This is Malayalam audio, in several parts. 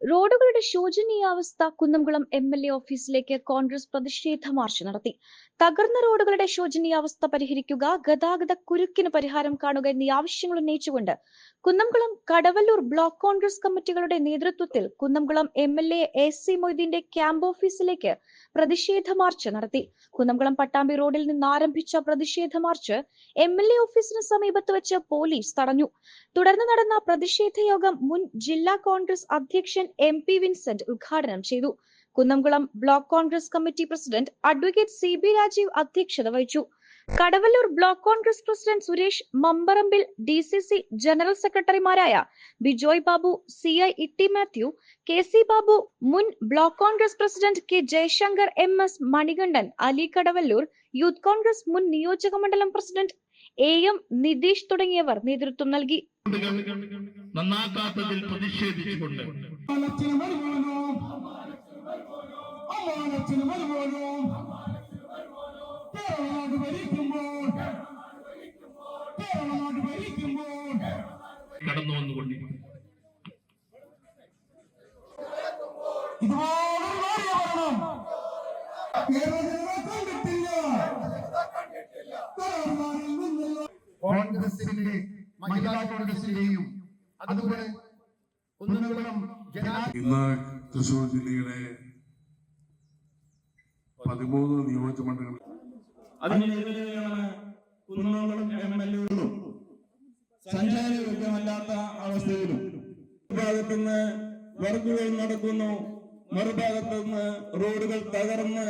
റോഡുകളുടെ ശോചനീയാവസ്ഥ കുന്നംകുളം എം എൽ എ ഓഫീസിലേക്ക് കോൺഗ്രസ് പ്രതിഷേധ മാർച്ച് നടത്തി. തകർന്ന റോഡുകളുടെ ശോചനീയാവസ്ഥ പരിഹരിക്കുക ഗതാഗത കുരുക്കിന് പരിഹാരം കാണുക എന്നീ ആവശ്യങ്ങൾ ഉന്നയിച്ചുകൊണ്ട് കുന്നംകുളം കടവല്ലൂർ ബ്ലോക്ക് കോൺഗ്രസ് കമ്മിറ്റികളുടെ നേതൃത്വത്തിൽ Kunnamkulam M L A S C മൊയ്തീന്റെ camp ഓഫീസിലേക്ക് പ്രതിഷേധ മാർച്ച് നടത്തി. കുന്നംകുളം പട്ടാമ്പി റോഡിൽ നിന്ന് ആരംഭിച്ച പ്രതിഷേധ മാർച്ച് എം എൽ എ ഓഫീസിന് സമീപത്ത് വെച്ച് പോലീസ് തടഞ്ഞു. തുടർന്ന് നടന്ന പ്രതിഷേധ യോഗം മുൻ ജില്ലാ കോൺഗ്രസ് അധ്യക്ഷൻ എം പി വിൻസെന്റ് ഉദ്ഘാടനം ചെയ്തു. Kunnamkulam block Congress committee president advocate C B Rajeev അധ്യക്ഷത വഹിച്ചു. Kadavallur block Congress president Suresh Mambarambil D C C general സെക്രട്ടറിമാരായ Bijoy Babu C I Itty Mathew K C Babu മുൻ block Congress president K Jayashankar M S Manikandan Ali Kadavallur youth Congress മുൻ നിയോജക മണ്ഡലം പ്രസിഡന്റ് എ എം നിതീഷ് തുടങ്ങിയവർ നേതൃത്വം നൽകി. അമാനത്തിന് വരുവാനോ അമാനത്തിന് പോലും കേരളനാട് ഭരിക്കുമ്പോൾ കേരളനാട് ഭരിക്കുമ്പോൾ. കടന്നു വന്നുകൊണ്ടിരിക്കും ഭരണം കണ്ടിട്ടില്ല. കോൺഗ്രസിന്റെ മഹിളാ കോൺഗ്രസിന്റെയും അതുപോലെ കുന്നംകുളം ഇന്ന് തൃശൂർ ജില്ലയിലെ പതിമൂന്ന് നിയോജക മണ്ഡലങ്ങളിൽ കുന്നോളം എം എൽ എകളും അവസ്ഥയിലും. ഭാഗത്തു നിന്ന് വർക്കുകൾ നടക്കുന്നു. മറുഭാഗത്തുനിന്ന് റോഡുകൾ തകർന്ന്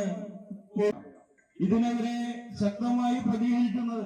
ഇതിനെതിരെ ശക്തമായി പ്രതികരിക്കുന്നത്